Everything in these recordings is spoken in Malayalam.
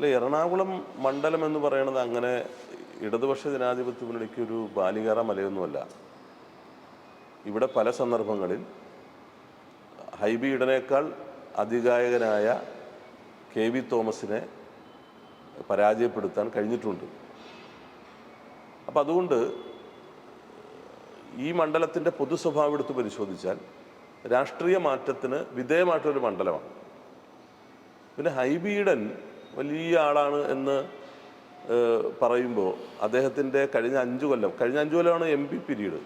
അല്ല എറണാകുളം മണ്ഡലം എന്ന് പറയുന്നത് അങ്ങനെ ഇടതുപക്ഷ ജനാധിപത്യ മുന്നണിക്ക് ഒരു ബാലികാറ മലയൊന്നുമല്ല. ഇവിടെ പല സന്ദർഭങ്ങളിൽ ഹൈബി ഇടനേക്കാൾ അധികായകനായ കെ വി തോമസിനെ പരാജയപ്പെടുത്താൻ കഴിഞ്ഞിട്ടുണ്ട്. അപ്പം അതുകൊണ്ട് ഈ മണ്ഡലത്തിന്റെ പൊതു സ്വഭാവം എടുത്ത് പരിശോധിച്ചാൽ രാഷ്ട്രീയ മാറ്റത്തിന് വിധേയമായിട്ടൊരു മണ്ഡലമാണ്. പിന്നെ ഹൈബി ഈഡൻ വലിയ ആളാണ് എന്ന് പറയുമ്പോൾ അദ്ദേഹത്തിന്റെ കഴിഞ്ഞ അഞ്ചു കൊല്ലം കഴിഞ്ഞ അഞ്ചു കൊല്ലമാണ് എം പി പീരീഡ്.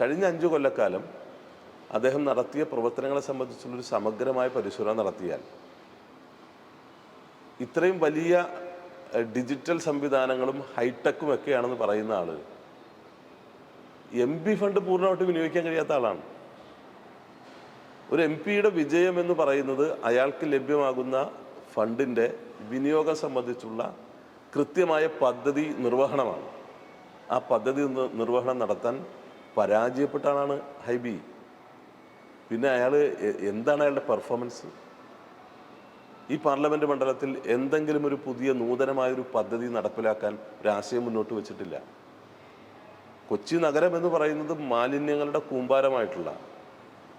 കഴിഞ്ഞ അഞ്ചു കൊല്ലക്കാലം അദ്ദേഹം നടത്തിയ പ്രവർത്തനങ്ങളെ സംബന്ധിച്ചുള്ളൊരു സമഗ്രമായ പരിശോധന നടത്തിയാൽ ഇത്രയും വലിയ ഡിജിറ്റൽ സംവിധാനങ്ങളും ഹൈടെക്കും ഒക്കെയാണെന്ന് പറയുന്ന ആൾ എം പി ഫണ്ട് പൂർണമായിട്ട് വിനിയോഗിക്കാൻ കഴിയാത്ത ആളാണ്. ഒരു എം പിയുടെ വിജയം എന്ന് പറയുന്നത് അയാൾക്ക് ലഭ്യമാകുന്ന ഫണ്ടിന്റെ വിനിയോഗം സംബന്ധിച്ചുള്ള കൃത്യമായ പദ്ധതി നിർവഹണമാണ്. ആ പദ്ധതി നിർവഹണം നടത്താൻ പരാജയപ്പെട്ടാണ് ഹൈബി. പിന്നെ അയാൾ എന്താണ് അയാളുടെ പെർഫോമൻസ്? ഈ പാർലമെന്റ് മണ്ഡലത്തിൽ എന്തെങ്കിലും ഒരു പുതിയ നൂതനമായൊരു പദ്ധതി നടപ്പിലാക്കാൻ ഒരാശയം മുന്നോട്ട് വെച്ചിട്ടില്ല. കൊച്ചി നഗരം എന്ന് പറയുന്നത് മാലിന്യങ്ങളുടെ കൂമ്പാരമായിട്ടുള്ള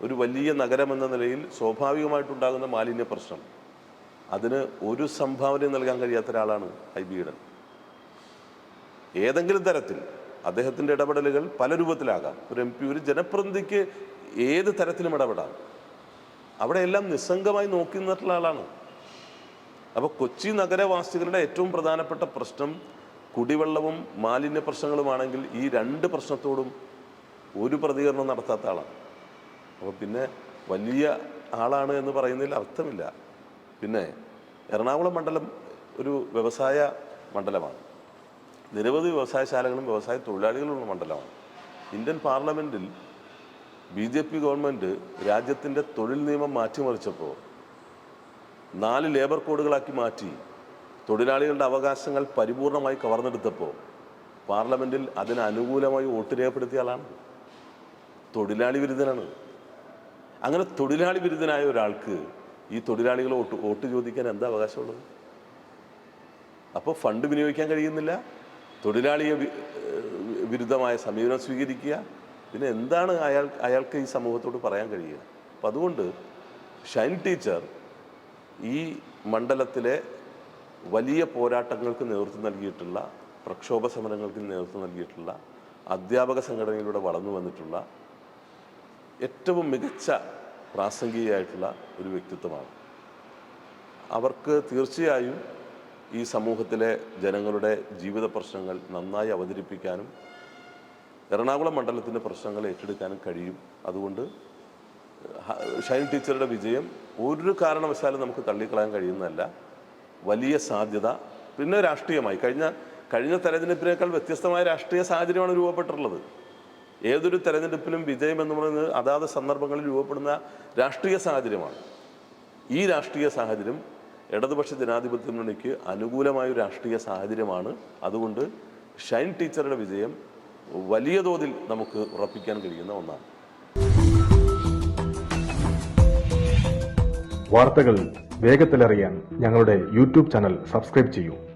ഒരു വലിയ നഗരം എന്ന നിലയിൽ സ്വാഭാവികമായിട്ടുണ്ടാകുന്ന മാലിന്യ പ്രശ്നം. അതിന് ഒരു സംഭാവനയും നൽകാൻ കഴിയാത്ത ഒരാളാണ് ഹൈബീഡൻ ഏതെങ്കിലും തരത്തിൽ അദ്ദേഹത്തിന്റെ ഇടപെടലുകൾ പല രൂപത്തിലാകാം. ഒരു എം പി ഒരു ജനപ്രതിനിധിക്ക് ഏത് തരത്തിലും ഇടപെടാം. അവിടെയെല്ലാം നിസ്സംഗമായി നോക്കി നിന്നിട്ടുള്ള ആളാണ്. അപ്പോൾ കൊച്ചി നഗരവാസികളുടെ ഏറ്റവും പ്രധാനപ്പെട്ട പ്രശ്നം കുടിവെള്ളവും മാലിന്യ പ്രശ്നങ്ങളുമാണെങ്കിൽ ഈ രണ്ട് പ്രശ്നത്തോടും ഒരു പ്രതികരണം നടത്താത്ത ആളാണ്. അപ്പോൾ പിന്നെ വലിയ ആളാണ് എന്ന് പറയുന്നതിൽ അർത്ഥമില്ല. പിന്നെ എറണാകുളം മണ്ഡലം ഒരു വ്യവസായ മണ്ഡലമാണ്. നിരവധി വ്യവസായശാലകളും വ്യവസായ തൊഴിലാളികളുള്ള മണ്ഡലമാണ്. ഇന്ത്യൻ പാർലമെന്റിൽ ബി ജെ പി ഗവൺമെന്റ് രാജ്യത്തിന്റെ തൊഴിൽ നിയമം മാറ്റിമറിച്ചപ്പോൾ നാല് ലേബർ കോഡുകളാക്കി മാറ്റി തൊഴിലാളികളുടെ അവകാശങ്ങൾ പരിപൂർണമായി കവർന്നെടുത്തപ്പോൾ പാർലമെന്റിൽ അതിന് അനുകൂലമായി വോട്ട് രേഖപ്പെടുത്തിയ ആളാണ്. തൊഴിലാളി വിരുദ്ധനാണ്. അങ്ങനെ തൊഴിലാളി വിരുദ്ധനായ ഒരാൾക്ക് ഈ തൊഴിലാളികൾ വോട്ട് വോട്ട് ചോദിക്കാൻ എന്താ അവകാശമുള്ളത്? അപ്പോൾ ഫണ്ട് വിനിയോഗിക്കാൻ കഴിയുന്നില്ല. തൊഴിലാളിയെ വിരുദ്ധമായ സമീപനം സ്വീകരിക്കുക. പിന്നെ എന്താണ് അയാൾ അയാൾക്ക് ഈ സമൂഹത്തോട് പറയാൻ കഴിയുക? അപ്പം അതുകൊണ്ട് ഷൈൻ ടീച്ചർ ഈ മണ്ഡലത്തിലെ വലിയ പോരാട്ടങ്ങൾക്ക് നേതൃത്വം നൽകിയിട്ടുള്ള പ്രക്ഷോഭ സമരങ്ങൾക്ക് നേതൃത്വം നൽകിയിട്ടുള്ള അധ്യാപക സംഘടനയിലൂടെ വളർന്നു വന്നിട്ടുള്ള ഏറ്റവും മികച്ച പ്രാസംഗികയായിട്ടുള്ള ഒരു വ്യക്തിത്വമാണ്. അവർക്ക് തീർച്ചയായും ഈ സമൂഹത്തിലെ ജനങ്ങളുടെ ജീവിത പ്രശ്നങ്ങൾ നന്നായി അവതരിപ്പിക്കാനും എറണാകുളം മണ്ഡലത്തിന്റെ പ്രശ്നങ്ങൾ ഏറ്റെടുക്കാനും കഴിയും. അതുകൊണ്ട് ഷൈൻ ടീച്ചറുടെ വിജയം ഒരു കാരണവശാലും നമുക്ക് തള്ളിക്കളയാൻ കഴിയുന്നതല്ല. വലിയ സാധ്യത പിന്നെ രാഷ്ട്രീയമായി. കഴിഞ്ഞ കഴിഞ്ഞ തെരഞ്ഞെടുപ്പിനേക്കാൾ വ്യത്യസ്തമായ രാഷ്ട്രീയ സാഹചര്യമാണ് രൂപപ്പെട്ടിട്ടുള്ളത്. ഏതൊരു തെരഞ്ഞെടുപ്പിലും വിജയം എന്ന് പറയുന്നത് അതാത് സന്ദർഭങ്ങളിൽ രൂപപ്പെടുന്ന രാഷ്ട്രീയ സാഹചര്യമാണ്. ഈ രാഷ്ട്രീയ സാഹചര്യം ഇടതുപക്ഷ ജനാധിപത്യ മുന്നണിക്ക് അനുകൂലമായ രാഷ്ട്രീയ സാഹചര്യമാണ്. അതുകൊണ്ട് ഷൈൻ ടീച്ചറുടെ വിജയം വലിയ തോതിൽ നമുക്ക് ഉറപ്പിക്കാൻ കഴിയുന്ന ഒന്നാണ്. വാർത്തകൾ വേഗത്തിലറിയാൻ ഞങ്ങളുടെ യൂട്യൂബ് ചാനൽ സബ്സ്ക്രൈബ് ചെയ്യൂ.